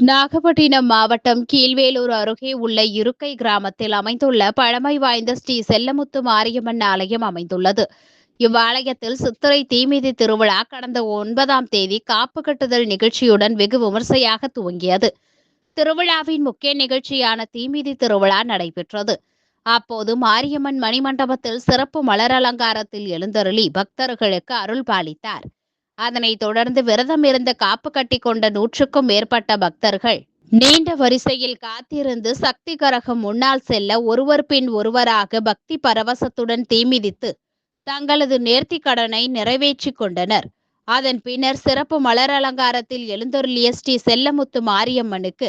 நாகப்பட்டினம் மாவட்டம் கீழ்வேலூர் அருகே உள்ள இருக்கை கிராமத்தில் அமைந்துள்ள பழமை வாய்ந்த ஸ்ரீ செல்லமுத்து மாரியம்மன் ஆலயம் அமைந்துள்ளது. இவ்வாலயத்தில் சித்திரை தீமிதி திருவிழா கடந்த ஒன்பதாம் தேதி காப்பு கட்டுதல் நிகழ்ச்சியுடன் வெகு விமர்சையாக துவங்கியது. திருவிழாவின் முக்கிய நிகழ்ச்சியான தீமிதி திருவிழா நடைபெற்றது. அப்போது மாரியம்மன் மணிமண்டபத்தில் சிறப்பு மலர் அலங்காரத்தில் எழுந்தருளி பக்தர்களுக்கு அருள் பாலித்தார். அதனைத் தொடர்ந்து விரதம் இருந்து காப்பு கட்டி கொண்ட நூற்றுக்கும் மேற்பட்ட பக்தர்கள் நீண்ட வரிசையில் காத்திருந்து சக்தி கரகம் முன்னால் செல்ல ஒருவர் பின் ஒருவராக பக்தி பரவசத்துடன் தீமிதித்து தங்களது நேர்த்தி கடனை நிறைவேற்றிக் கொண்டனர். அதன் பின்னர் சிறப்பு மலர் அலங்காரத்தில் எழுந்தருளிய ஸ்ரீ செல்லமுத்து மாரியம்மனுக்கு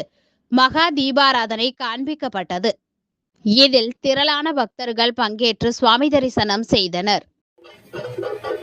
மகா தீபாராதனை காண்பிக்கப்பட்டது. இதில் திரளான பக்தர்கள் பங்கேற்று சுவாமி தரிசனம் செய்தனர்.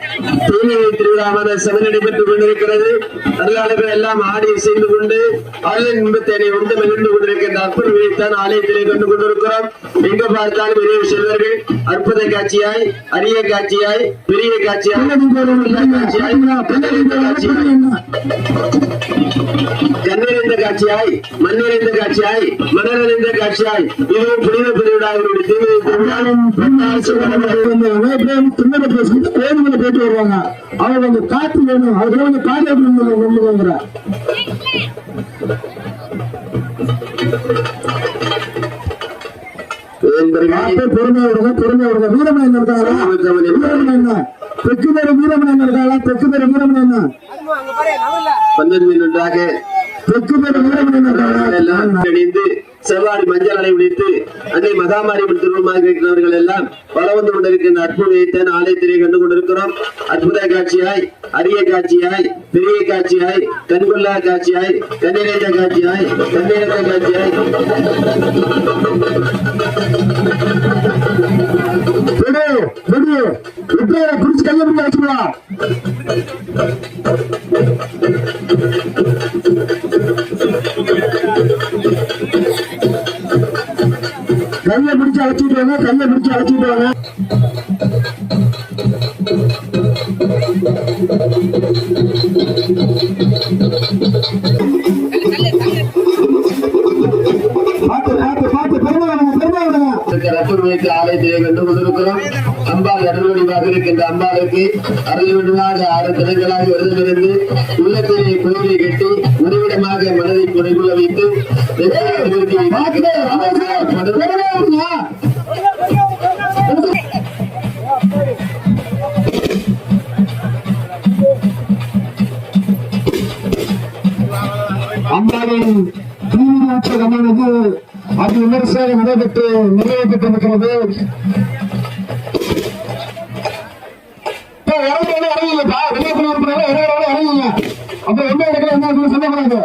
Thank you. தூய்மை திருவிழாவான சபை நடைபெற்றுக் கொண்டிருக்கிறது அருளாளர்கள் எல்லாம் ஆடி செய்து கொண்டு ஆலய இன்பத்தேனை உண்டு மகிழ்ந்து கொண்டிருக்கின்ற அற்புதத்தைத்தான் ஆலயத்திலே கண்டு கொண்டிருக்கிறோம் எங்க பார்த்தாலும் பெரிய செல்வர்கள் அற்புத காட்சியாய் அரிய காட்சியாய் பெரிய காட்சியாய் கண்ணிறைந்த காட்சியாய் மண்ணிறைந்த காட்சியாய் மணநிறைந்த காட்சியாய் இதுவும் புனித பெருவிழாவினுடைய தீமை திருவிழாவும் வேணுமனை போயிட்டு வருவாங்க அவங்க கொஞ்சம் காத்து வேணும். அவங்க கொஞ்சம் காட்டு நம்புவாங்க என்பவர்களே பொறுமையா விடுங்க பொறுமையா விடுங்க வீரமணி என்ன இருக்காங்களா வீரமணி என்ன தெற்கு பேரு வீரமணி இருக்காங்களா தெற்கு பேரு வீரமணி என்ன பன்னெண்டு நன்றாக தெற்கு பேரு வீரமணி இணைந்து செவ்வாடி மஞ்சள் அலை உடைத்து அன்னை மகாமாரி திருமணமாக இருக்கிறவர்கள் எல்லாம் பல வந்து கொண்டிருக்கின்ற அற்புதத்தை ஆலயத்திலே கண்டு கொண்டிருக்கிறோம். அற்புத காட்சியாய் அரிய காட்சியாய் பெரிய காட்சியாய் கண்கொள்ளா காட்சியாய் கண்ணிறைந்த காட்சியாய் கண்ணிறைந்த காட்சியாய். விடு விடு. கையை வச்சுக்கலாம். கையை பிடிச்சு அழைச்சிட்டு வாங்க கையை பிடிச்சு அழைச்சிட்டு வாங்க. பார்த்து பார்த்து பார்த்து இருக்கிற அற்புதமிக்க ஆலயத்திலே கண்டு கொண்டிருக்கிறோம் அம்பாள் அருள்வடிவாக இருக்கின்ற அம்பாளுக்கு அருள்வடிவாக ஆறு தினங்களாக விரதமிருந்து உள்ளத்திலே கோவிலை கட்டி உறைவிடமாக மனதை குறைகுள்ள வைத்து அம்பாவின் நிறுத்தி அம்பாவின் அது விமர்சனம் நடைபெற்று நிறைவேற்றப்பட்டிருக்கிறது. இறங்குங்க வெளியே போன இறங்குங்க அப்ப என்ன இடத்துல என்ன சொல்லக்கூடாது